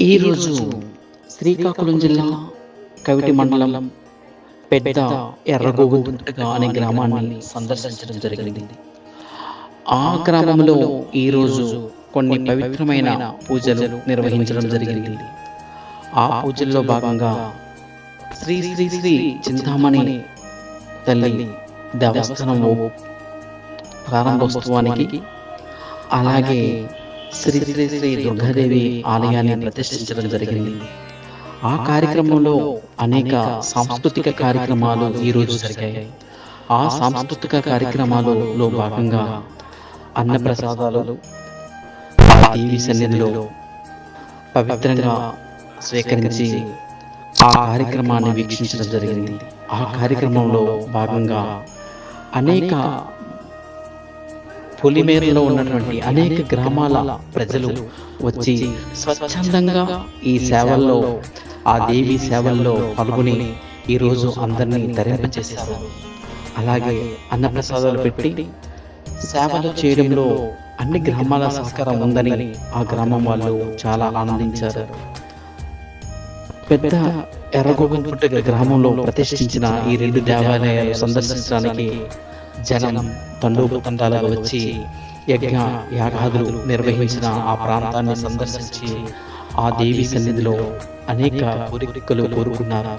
ఈరోజు శ్రీకాకుళం జిల్లా కవిటి మండలం పెద్ద ఎర్రగోగుంటగా అనే గ్రామాన్ని సందర్శించడం జరిగింది. ఆ గ్రామంలో ఈరోజు కొన్ని పవిత్రమైన పూజలు నిర్వహించడం జరిగింది. ఆ పూజల్లో భాగంగా శ్రీ శ్రీ శ్రీ చింతామణి తల్లి దేవస్థానం ప్రారంభోత్సవానికి అలాగే శ్రీ శ్రీ శ్రీ దుర్గాదేవి ఆలయాన్ని ప్రతిష్ఠించడం జరిగింది. ఆ కార్యక్రమంలో అనేక సాంస్కృతిక కార్యక్రమాలు ఈరోజు జరిగాయి. ఆ సాంస్కృతిక కార్యక్రమాలలో భాగంగా అన్నప్రసాదాలు ఆ దేవి సన్నిధిలో పవిత్రంగా స్వీకరించి ఆ కార్యక్రమాన్ని వీక్షించడం జరిగింది. ఆ కార్యక్రమంలో భాగంగా అనేక పొలిమేరలో ఉన్నటువంటి అనేక గ్రామాల ప్రజలు వచ్చి స్వచ్ఛందంగా ఈ సేవల్లో ఆ దేవి సేవల్లో పాల్గొని ఈరోజు అందరినీ ధరింపచేశారు. అలాగే అన్నప్రసాదాలు పెట్టి సేవలు చేయడంలో అన్ని గ్రామాల సహకారం ఉందని ఆ గ్రామం వాళ్ళు చాలా ఆనందించారు. పెద్ద ఎర్రగోగుంపుట్ట గ్రామంలో ప్రతిష్ఠించిన ఈ రెండు దేవాలయాలు సందర్శించడానికి జనం తండోపతండాలుగా వచ్చి యజ్ఞ యాగాదులు నిర్వహించిన ఆ ప్రాంతాన్ని సందర్శించి ఆ దేవి సన్నిధిలో అనేక కోరికలు కోరుకున్నారు.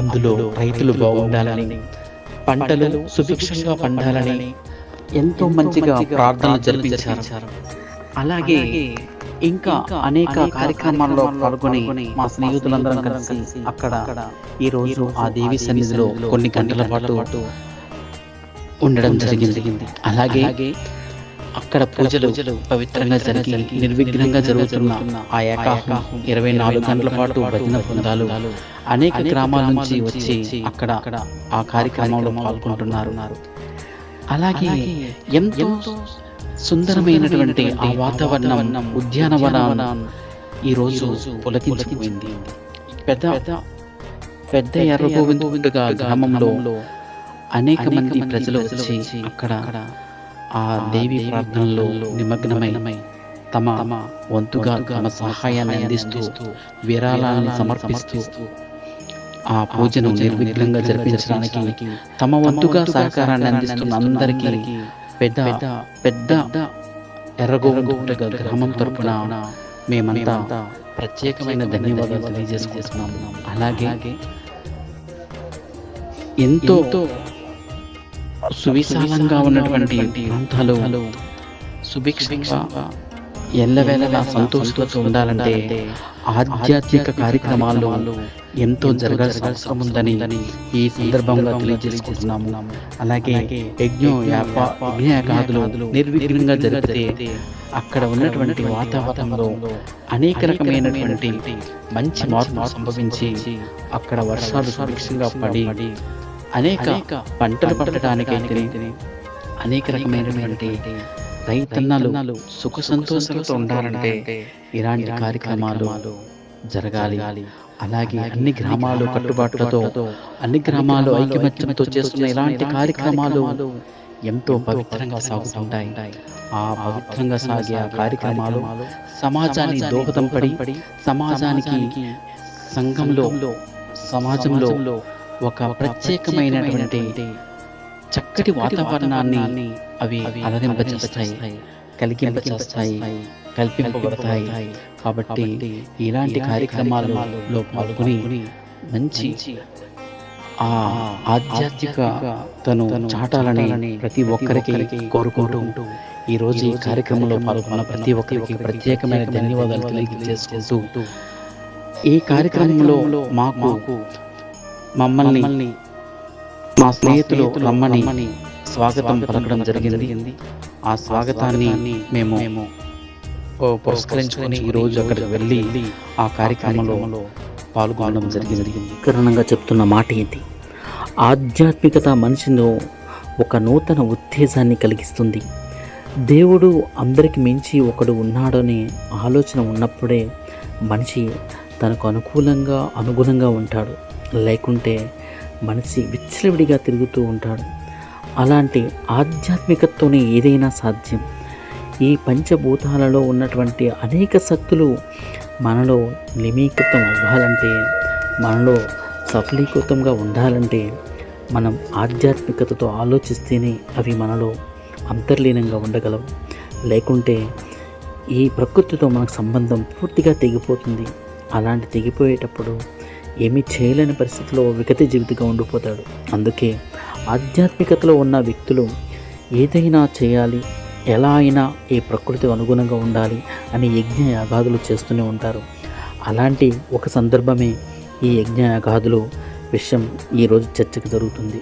అందులో రైతులు బాగుండాలని పంటలు సుభిక్షంగా పండాలని ఎంతో మంచిగా ప్రార్థన జరిపించారు. అలాగే ఇంకా అనేక కార్యక్రమాల్లో పాల్గొని మా స్నేహితులందరం కలిసి అక్కడ ఈ రోజు ఆ దేవి సన్నిధిలో కొన్ని గంటల పాటు ఉండడం జరిగింది. అలాగే అక్కడ పూజలు పవిత్రంగా జరిగి నిర్విఘ్నంగా జరుగుతున్న ఆ ఏకాహం ఇరవై నాలుగు గంటల పాటు భజన బృందాలు అనేక గ్రామాల నుంచి వచ్చి అక్కడ ఆ కార్యక్రమంలో పాల్గొంటున్నారు. అలాగే ఎంతో సుందరమైనటువంటి ఆ వాతావరణం ఉద్యానవనం ఈ రోజు పులకించిపోయింది పెద్ద పెద్ద ఎర్రగోవిందుగా గ్రామంలో అనేక మంది ప్రజలు వచ్చి అక్కడ ఆ దేవి ప్రార్థనలో నిమగ్నమై తమ వంతుగా తమ సహాయాన్ని అందిస్తూ విరాళాలను సమర్పిస్తూ ఆ పూజను నిర్విఘ్నంగా జరిపించడానికి తమ వంతుగా సహకారాన్ని అందిస్తున్న అందరికీ పెద్ద పెద్ద ఎర్రగోగుంట గ్రామం తరపున మేమంతా ప్రత్యేకమైన ధన్యవాదాలు తెలియజేసుకుంటున్నాము అలాగే ఎంతో సువిశాలంగా ఉన్నటువంటి ప్రాంతాలు సుభిక్షంగా ఎల్లవేళలా సంతోషంతో ఉండాలంటే ఆధ్యాత్మిక కార్యక్రమాలు ఎంతో జరగాల్సిన అవసరం ఉందని ఈ సందర్భంగా తెలియజేసుకుంటున్నాము. అలాగే యజ్ఞం యాప యజ్ఞయాగాదులు నిర్విఘ్నంగా జరిగితే అక్కడ ఉన్నటువంటి వాతావరణంలో అనేక రకమైనటువంటి మంచి మార్పు సంభవించి అక్కడ వర్షాలు సుభిక్షంగా పడి అనేక పంటలు పండటానికి అనేక రకమైనటువంటి రైతన్నలు సుఖ సంతోషాలతో ఉండాలంటే ఇలాంటి కార్యక్రమాలు జరగాలి. అలాగే అన్ని గ్రామాలు కట్టుబాట్లతో అన్ని గ్రామాలు ఐకమత్యంతో చేస్తున్న ఇలాంటి కార్యక్రమాలు ఎంతో పవిత్రంగా సాగుతుంటాయి. ఆ పవిత్రంగా సాగే ఆ కార్యక్రమాలు సమాజాన్ని దోహదం పడి సమాజానికి సంఘంలో సమాజంలో ఒక ప్రత్యేకమైనటువంటి చక్కటి వాతావరణాన్ని అవి అలరింపచేస్తాయి కలిగింపచేస్తాయి కల్పింపబడతాయి. కాబట్టి ఇలాంటి కార్యక్రమాలలో పాల్గొని మంచి ఆ ఆధ్యాత్మికతను చాటాలని ప్రతి ఒక్కరికి కోరుకుంటూ ఈ రోజు ఈ కార్యక్రమంలో పాల్గొన్న ప్రతి ఒక్కరికి ప్రత్యేకమైన ధన్యవాదాలు తెలియజేసుకుంటూ ఈ కార్యక్రమంలో మాకు మమ్మల్ని మా స్నేహితులు రమ్మని స్వాగతం పలకడం జరిగింది. ఆ స్వాగతాన్ని మేము పురస్కరించుకొని ఈ రోజు అక్కడికి వెళ్ళి ఆ కార్యక్రమంలో పాల్గొనడం జరిగింది. కారణంగా చెప్తున్న మాట ఏంటి? ఆధ్యాత్మికత మనిషిలో ఒక నూతన ఉత్తేజాన్ని కలిగిస్తుంది. దేవుడు అందరికి మించి ఒకడు ఉన్నాడనే ఆలోచన ఉన్నప్పుడే మనిషి తనకు అనుకూలంగా అనుగుణంగా ఉంటాడు. లేకుంటే మనిషి విచ్చలవిడిగా తిరుగుతూ ఉంటాడు. అలాంటి ఆధ్యాత్మికతతోనే ఏదైనా సాధ్యం. ఈ పంచభూతాలలో ఉన్నటువంటి అనేక శక్తులు మనలో నిమీకృతం అవ్వాలంటే మనలో సఫలీకృతంగా ఉండాలంటే మనం ఆధ్యాత్మికతతో ఆలోచిస్తేనే అవి మనలో అంతర్లీనంగా ఉండగలవు. లేకుంటే ఈ ప్రకృతితో మనకు సంబంధం పూర్తిగా తెగిపోతుంది. అలాంటి తెగిపోయేటప్పుడు ఏమీ చేయలేని పరిస్థితిలో విగత జీవితంగా ఉండిపోతాడు. అందుకే ఆధ్యాత్మికతలో ఉన్న వ్యక్తులు ఏదైనా చేయాలి ఎలా అయినా ఈ ప్రకృతికి అనుగుణంగా ఉండాలి అని యజ్ఞ యాగాదులు చేస్తూనే ఉంటారు. అలాంటి ఒక సందర్భమే ఈ యజ్ఞ యాగాదులు విషయం ఈరోజు చర్చకు జరుగుతుంది.